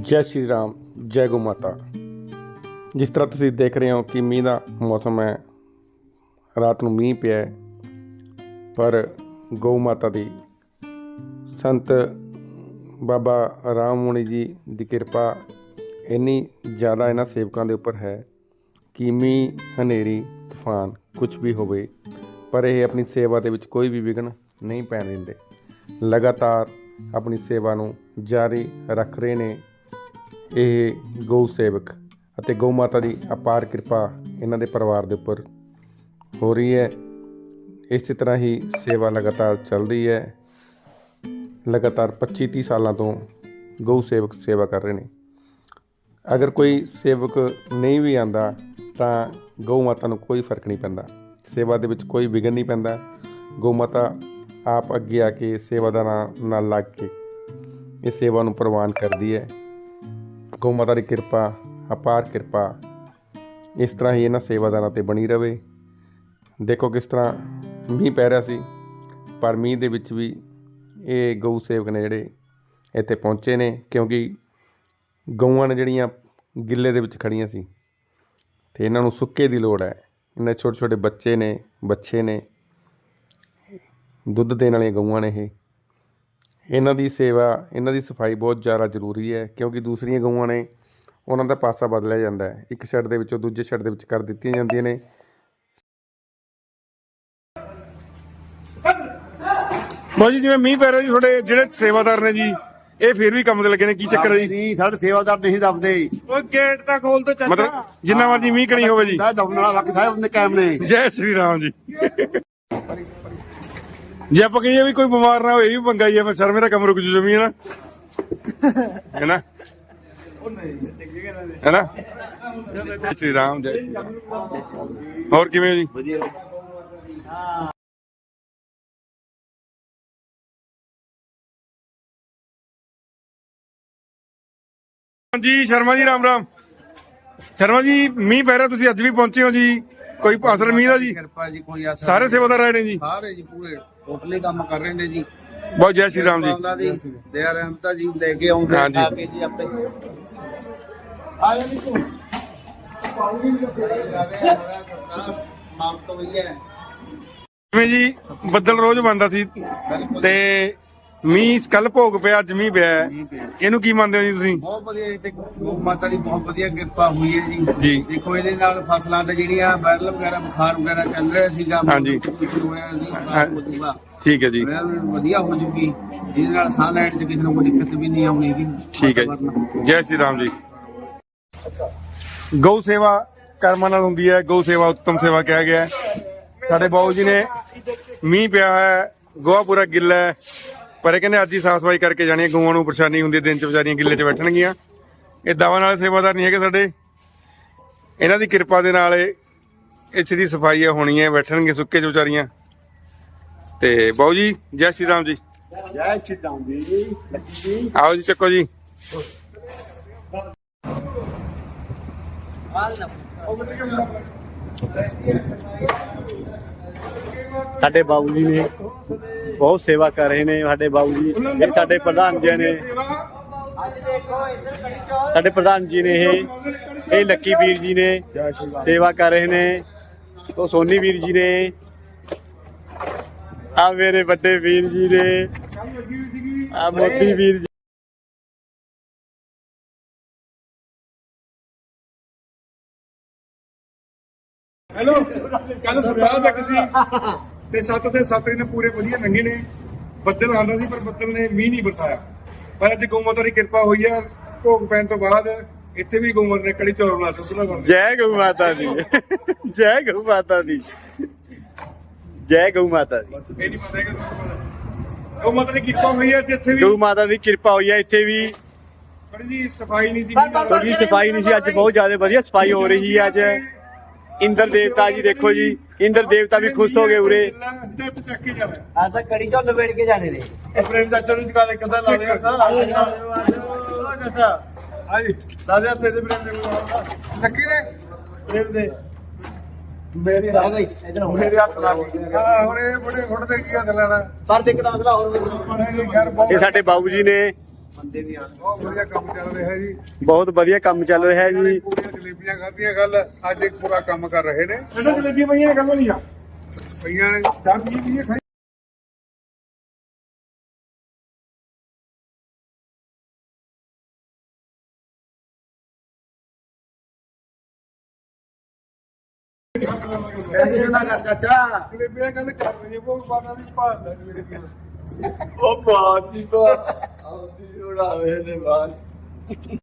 ਜੈ ਸ਼੍ਰੀ ਰਾਮ, ਜੈ ਗੋ ਮਾਤਾ। ਜਿਸ ਤਰ੍ਹਾਂ ਤੁਸੀਂ ਦੇਖ ਰਹੇ ਹੋ ਕਿ ਮੀਂਹ ਦਾ ਮੌਸਮ ਹੈ, ਰਾਤ ਨੂੰ ਮੀਂਹ ਪਿਆ ਹੈ, ਪਰ ਗਊ ਮਾਤਾ ਦੀ ਸੰਤ ਬਾਬਾ ਰਾਮ ਮੁਨੀ ਜੀ ਦੀ ਕਿਰਪਾ ਇੰਨੀ ਜ਼ਿਆਦਾ ਇਹਨਾਂ ਸੇਵਕਾਂ ਦੇ ਉੱਪਰ ਹੈ ਕਿ ਮੀਂਹ, ਹਨੇਰੀ, ਤੂਫਾਨ ਕੁਝ ਵੀ ਹੋਵੇ, ਪਰ ਇਹ ਆਪਣੀ ਸੇਵਾ ਦੇ ਵਿੱਚ ਕੋਈ ਵੀ ਵਿਘਨ ਨਹੀਂ ਪੈਣ ਦਿੰਦੇ। ਲਗਾਤਾਰ ਆਪਣੀ ਸੇਵਾ ਨੂੰ ਜਾਰੀ ਰੱਖ ਰਹੇ ਨੇ। ਇਹ ਗਊ ਸੇਵਕ ਅਤੇ ਗਊ ਮਾਤਾ ਦੀ ਅਪਾਰ ਕਿਰਪਾ ਇਹਨਾਂ ਦੇ ਪਰਿਵਾਰ ਦੇ ਉੱਪਰ ਹੋ ਰਹੀ ਹੈ। ਇਸੇ ਤਰ੍ਹਾਂ ਹੀ ਸੇਵਾ ਲਗਾਤਾਰ ਚੱਲਦੀ ਹੈ। ਲਗਾਤਾਰ 25 30 ਸਾਲਾਂ ਤੋਂ ਗਊ ਸੇਵਕ ਸੇਵਾ ਕਰ ਰਹੇ ਨੇ। ਅਗਰ ਕੋਈ ਸੇਵਕ ਨਹੀਂ ਵੀ ਆਂਦਾ ਤਾਂ ਗਊ ਮਾਤਾ ਨੂੰ ਕੋਈ ਫ਼ਰਕ ਨਹੀਂ ਪੈਂਦਾ। ਸੇਵਾ ਦੇ ਵਿੱਚ ਕੋਈ ਵਿਘਨ ਨਹੀਂ ਪੈਂਦਾ। ਗਊ ਮਾਤਾ ਆਪ ਅੱਗੇ ਆ ਕੇ ਸੇਵਾਦਾਰਾਂ ਨਾਲ ਲੱਗ ਕੇ ਇਹ ਸੇਵਾ ਨੂੰ ਪ੍ਰਵਾਨ ਕਰਦੀ ਹੈ। ਗਊ ਮਾਤਾ ਦੀ ਕਿਰਪਾ, ਅਪਾਰ ਕਿਰਪਾ, ਇਸ ਤਰ੍ਹਾਂ ਹੀ ਇਹਨਾਂ ਸੇਵਾਦਾਰਾਂ ਤੇ ਬਣੀ ਰਵੇ। ਦੇਖੋ ਕਿਸ ਤਰ੍ਹਾਂ ਮੀਂਹ ਪੈ ਰਿਹਾ ਸੀ, ਪਰ ਮੀਂਹ ਦੇ ਵਿੱਚ ਵੀ ਇਹ ਗਊ ਸੇਵਕ ਨੇ ਜਿਹੜੇ ਇੱਥੇ ਪਹੁੰਚੇ ਨੇ, ਕਿਉਂਕਿ ਗਊਆਂ ਨੇ ਜਿਹੜੀਆਂ ਗਿੱਲੇ ਦੇ ਵਿੱਚ ਖੜੀਆਂ ਸੀ, ਤੇ ਇਹਨਾਂ ਨੂੰ ਸੁੱਕੇ ਦੀ ਲੋੜ ਹੈ। ਇਹਨਾਂ ਛੋਟੇ ਛੋਟੇ ਬੱਚੇ ਨੇ ਬੱਚੇ ਨੇ ਦੁੱਧ ਦੇਣ ਵਾਲੀਆਂ ਗਊਆਂ ਨੇ ਇਹ। ਇਹਨਾਂ ਦੀ ਸੇਵਾ ਇਹਨਾਂ ਦੀ ਸਫ਼ਾਈ ਬਹੁਤ ਜ਼ਿਆਦਾ ਜ਼ਰੂਰੀ ਹੈ ਕਿਉਂਕਿ ਦੂਸਰੀਆਂ ਗਊਆਂ ਨੇ ਉਹਨਾਂ ਦਾ ਪਾਸਾ ਬਦਲਿਆ ਜਾਂਦਾ ਹੈ। ਇੱਕ ਸ਼ੈੱਡ ਦੇ ਵਿੱਚੋਂ ਦੂਜੇ ਸ਼ੈੱਡ ਦੇ ਵਿੱਚ ਕਰ ਦਿੱਤੀਆਂ ਜਾਂਦੀਆਂ ਨੇ। ਬਾਜੀ ਜੀ ਜਿਵੇਂ ਮੀਂਹ ਪੈ ਰਿਹਾ ਜੀ ਤੁਹਾਡੇ ਜਿਹੜੇ ਸੇਵਾਦਾਰ ਨੇ ਜੀ ਇਹ ਫਿਰ ਵੀ ਕੰਮ ਤੇ ਲੱਗੇ ਨੇ ਕੀ ਚੱਕਰ ਹੈ ਜੀ? ਨਹੀਂ ਸਾਡੇ ਸੇਵਾਦਾਰ ਨਹੀਂ ਦੱਬਦੇ। ਉਹ ਗੇਟ ਤਾਂ ਖੋਲ ਦੋ ਚਾਚਾ। ਮਤਲਬ ਜਿੰਨਾ ਮਰਜ਼ੀ ਮੀਂਹ ਕਣੀ ਹੋਵੇ ਜੀ। ਦਾ ਦਬਣ ਵਾਲਾ ਵਕਤ ਹੈ ਉਹਨੇ ਕਾਇਮ ਨੇ। ਜੈ ਸ਼੍ਰੀ ਰਾਮ ਜੀ। ਜੇ ਆਪਾਂ ਕਹੀਏ ਵੀ ਕੋਈ ਬਿਮਾਰ ਨਾ ਹੋਏ ਇਹ ਵੀ ਪੰਗਾ ਹੀ ਹੈ ਮੈਂ ਸ਼ਰਮੇ ਦਾ ਕੰਮ ਰੁਕ ਜੂ ਜਮੀ ਹੈ ਨਾ ਹੈ ਨਾ ਹੈ ਨਾ ਜੈ ਸ਼੍ਰੀ ਰਾਮ ਜੈ ਸ਼੍ਰੀ ਰਾਮ। ਹੋਰ ਕਿਵੇਂ ਹੋ ਜੀ? ਜੀ ਸ਼ਰਮਾ ਜੀ ਰਾਮ ਰਾਮ। ਸ਼ਰਮਾ ਜੀ ਮੀਂਹ ਪੈ ਰਿਹਾ ਤੁਸੀਂ ਅੱਜ ਵੀ ਪਹੁੰਚੇ ਹੋ ਜੀ। ਕੋਈ ਅਸਰ ਮੀਂਹ ਦਾ ਜੀ? ਕਿਰਪਾ ਜੀ ਕੋਈ ਆਸਾ ਸਾਰੇ ਸੇਵਾਦਾਰ ਆਏ ਨੇ ਜੀ। ਸਾਰੇ ਜੀ ਪੂਰੇ। ਟੋਟਲੀ ਕੰਮ ਕਰ ਰਹੇ ਨੇ ਜੀ। ਬਹੁਤ ਜੈ ਸ਼੍ਰੀ ਰਾਮ ਜੀ। ਦਇਆ ਰਹਿਮਤਾ ਜੀ ਲੈ ਕੇ ਆਉਂਦੇ। ਆ ਕੇ ਜੀ ਆਪੇ। ਆ ਜਾ ਤੂੰ? ਪਾਉਂਦੀ ਵੀ ਮਾਫ ਤੋਂ ਵੀ ਹੈ ਜਿਵੇਂ ਜੀ ਬੱਦਲ ਰੋਜ਼ ਬੰਦਾ ਸੀ ਤੇ ਮੀਂਹ ਕੱਲ ਭੋਗ ਪਿਆ ਅੱਜ ਮੀਂਹ ਪਿਆ। ਹੈ। ਮੀਂਹ ਪਿਆ। ਇਹਨੂੰ ਕੀ ਮੰਨਦੇ ਹੋ ਜੀ ਤੁਸੀਂ? ਬਹੁਤ ਵਧੀਆ ਜੀ ਤੇ ਗਊ ਮਾਤਾ ਦੀ ਬਹੁਤ ਵਧੀਆ ਕਿਰਪਾ ਹੋਈ ਹੈ ਜੀ। ਜੀ। ਦੇਖੋ ਇਹਦੇ ਨਾਲ ਫਸਲਾਂ ਤੇ ਜਿਹੜੀਆਂ ਵਾਇਰਲ ਵਗੈਰਾ ਬੁਖਾਰ ਵਗੈਰਾ ਚੱਲ ਰਿਹਾ ਸੀਗਾ ਹਾਂਜੀ। ਹੋਇਆ ਸੀ ਹਾਂ। ਹੋ ਠੀਕ ਹੈ ਜੀ। ਵਾਇਰਲ ਵਧੀਆ ਹੋ ਜੂਗੀ ਜਿਹਦੇ ਨਾਲ ਸਾਹ ਲੈਣ ਚ ਕਿਸੇ ਨੂੰ ਕੋਈ ਦਿੱਕਤ ਵੀ ਨਹੀਂ ਆਉਣੀ ਜੀ। ਠੀਕ ਹੈ ਜੀ। ਜੈ ਸ਼੍ਰੀ ਰਾਮ ਜੀ। ਗਊ ਸੇਵਾ ਕਰਮਾਂ ਨਾਲ ਹੁੰਦੀ ਹੈ। ਗਊ ਸੇਵਾ ਉੱਤਮ ਸੇਵਾ ਕਿਹਾ ਗਿਆ ਹੈ। ਸਾਡੇ ਬਾਊ ਜੀ ਨੇ ਮੀਂਹ ਪਿਆ ਹੈ ਗੋਹਾ ਪੂਰਾ ਗਿੱਲਾ ਹੈ। ਪਰ ਇਹ ਕਹਿੰਦੇ ਅੱਜ ਹੀ ਸਾਫ਼ ਸਫ਼ਾਈ ਕਰਕੇ ਜਾਣੀ ਹੈ ਗਊਆਂ ਨੂੰ ਪਰੇਸ਼ਾਨੀ ਹੁੰਦੀ ਹੈ ਦਿਨ ਚ ਵਿਚਾਰੀਆਂ ਗਿੱਲੇ ਚ ਬੈਠਣਗੀਆਂ। ਇਹ ਦਵਾ ਨਾਲ ਸੇਵਾਦਾਰ ਨਹੀਂ ਹੈਗੇ ਸਾਡੇ। ਇਹਨਾਂ ਦੀ ਕਿਰਪਾ ਦੇ ਨਾਲ ਇਹ ਇੱਥੇ ਦੀ ਸਫ਼ਾਈ ਹੋਣੀ ਹੈ ਬੈਠਣਗੇ ਸੁੱਕੇ ਚ ਵਿਚਾਰੀਆਂ। ਤੇ ਬਾਊ ਜੀ ਜੈ ਸ਼੍ਰੀ ਰਾਮ ਜੀ। ਜੈ ਸ਼੍ਰੀ ਰਾਮ ਜੀ ਲੱਕੀ ਜੀ। ਆਓ ਜੀ ਚੱਕੋ ਜੀ। ਸਾਡੇ ਬਾਬੂ ਜੀ ਨੇ ਬਹੁਤ ਸੇਵਾ ਕਰ ਰਹੇ ਨੇ ਸਾਡੇ ਬਾਬੂ ਜੀ, ਇਹ ਸਾਡੇ ਪ੍ਰਧਾਨ ਜੀ ਨੇ। ਸਾਡੇ ਪ੍ਰਧਾਨ ਜੀ ਨੇ ਇਹ ਇਹ ਲੱਕੀ ਵੀਰ ਜੀ ਨੇ ਸੇਵਾ ਕਰ ਰਹੇ ਨੇ, ਉਹ ਸੋਨੀ ਵੀਰ ਜੀ ਨੇ ਆ ਮੇਰੇ ਵੱਡੇ ਵੀਰ ਜੀ ਨੇ ਆ ਮੋਦੀ ਵੀਰ ਜੀ ਹੈਲੋ ਕੱਲ ਸਪਤਾਹ ਤੱਕ ਸੀ। ਤੇ ਸੱਤ ਤੇ ਸੱਤ ਦਿਨ ਪੂਰੇ ਵਧੀਆ ਲੰਘੇ ਨੇ। ਬੱਦਲ ਆਉਂਦਾ ਸੀ ਪਰ ਬੱਦਲ ਨੇ ਮੀਂਹ ਨਹੀਂ ਵਰਤਾਇਆ। ਪਰ ਅੱਜ ਗਊ ਮਾਤਾ ਦੀ ਕਿਰਪਾ ਹੋਈ ਆ ਭੋਗ ਪੈਣ ਤੋਂ ਬਾਅਦ ਇੱਥੇ ਵੀ ਗਊ ਮਾਤਾ ਨੇ ਕੜੀ ਚੌਲ ਬਣਾ ਦਿੱਤੇ ਜੈ ਗਊ ਮਾਤਾ ਦੀ। ਜੈ ਗਊ ਮਾਤਾ ਦੀ। ਜੈ ਗਊ ਮਾਤਾ ਦੀ। ਇਹ ਨਹੀਂ ਪਤਾ ਹੈਗਾ ਤੁਹਾਨੂੰ ਗਊ ਮਾਤਾ ਦੀ। ਕਿਰਪਾ ਹੋਈ ਤੇ ਇੱਥੇ ਵੀ ਗਊ ਮਾਤਾ ਦੀ ਕਿਰਪਾ ਹੋਈ ਹੈ ਇੱਥੇ ਵੀ। ਥੋੜੀ ਜੀ ਸਫ਼ਾਈ ਨਹੀਂ ਸੀ। ਥੋੜੀ ਸਫ਼ਾਈ ਨਹੀਂ ਸੀ ਅੱਜ ਬਹੁਤ ਜ਼ਿਆਦਾ ਵਧੀਆ ਸਫ਼ਾਈ ਹੋ ਰਹੀ ਹੈ ਅੱਜ। ਇੰਦਰ ਦੇਵਤਾ ਜੀ ਦੇਖੋ ਜੀ ਇੰਦਰ ਦੇਵਤਾ ਵੀ ਖੁਸ਼ ਹੋ ਗਏ ਉਰੇ। ਅਸੀਂ ਤਾਂ ਇੱਥੇ ਚੱਕ ਕੇ ਜਾਣਾ ਆਸਾ ਕੜੀ ਚੋਂ ਲਪੇੜ ਕੇ ਜਾਣੇ ਨੇ। ਪ੍ਰੇਮ ਚਾਚਾ ਨੂੰ ਚੁਕਾ ਦੇ ਕਿੱਦਾਂ ਲਾ ਲਿਆ ਤਾਂ ਚਾਚਾ। ਆਈ ਲਾ ਲਿਆ ਤੇ ਪ੍ਰੇਮ ਦੇ ਲੱਕੀ ਨੇ। ਪ੍ਰੇਮ ਦੇ। ਮੇਰੀ ਆ ਗਈ ਇਧਰ ਹੋ ਮੇਰੇ ਹੱਥ ਲਾ ਹਾਂ ਹੁਣ ਇਹ ਬੜੇ ਫੁੱਟ ਦੇ ਕੀ ਹੱਥ ਲੈਣਾ? ਪਰ ਦਿੱਕਤ ਆਸਲਾ ਹੋਰ ਵੀ ਖੈਰ ਬਹੁਤ ਇਹ ਸਾਡੇ ਬਾਬੂ ਜੀ ਨੇ। ਬਹੁਤ ਵਧੀਆ ਕੰਮ ਚੱਲ ਰਿਹਾ ਜੀ। ਬਹੁਤ ਵਧੀਆ ਕੰਮ ਚੱਲ ਰਿਹਾ ਹੈ ਜੀ ਜਲੇਬੀਆਂ ਖਾਧੀਆਂ ਗੱਲ ਅੱਜ ਇੱਕ ਪੂਰਾ ਕੰਮ ਕਰ ਰਹੇ ਨੇ। ਇਹਨਾਂ ਜਲੇਬੀਆਂ ਪਈਆਂ ਗੱਲ ਨਹੀਂ ਆ? ਪਈਆਂ ਨੇ। ਚਾਹ ਪੀ ਪੀ ਖਾਈ ਟੈਨਸ਼ਨ ਨਾ ਕਰ ਚਾਚਾ ਜਲੇਬੀਆਂ ਕਹਿੰਦੇ ਚੱਲ ਰਹੀਆਂ ਬਹੁਤ ਬਾਨਾਂ ਦੀ ਭਾਲ ਜਲੇਬੀਆਂ ਉਹ ਬਾਤ ਹੀ ਬਾਤ ਆਉਂਦੀ ਉਡਾਵੇ ਨੇ ਬਾਤ।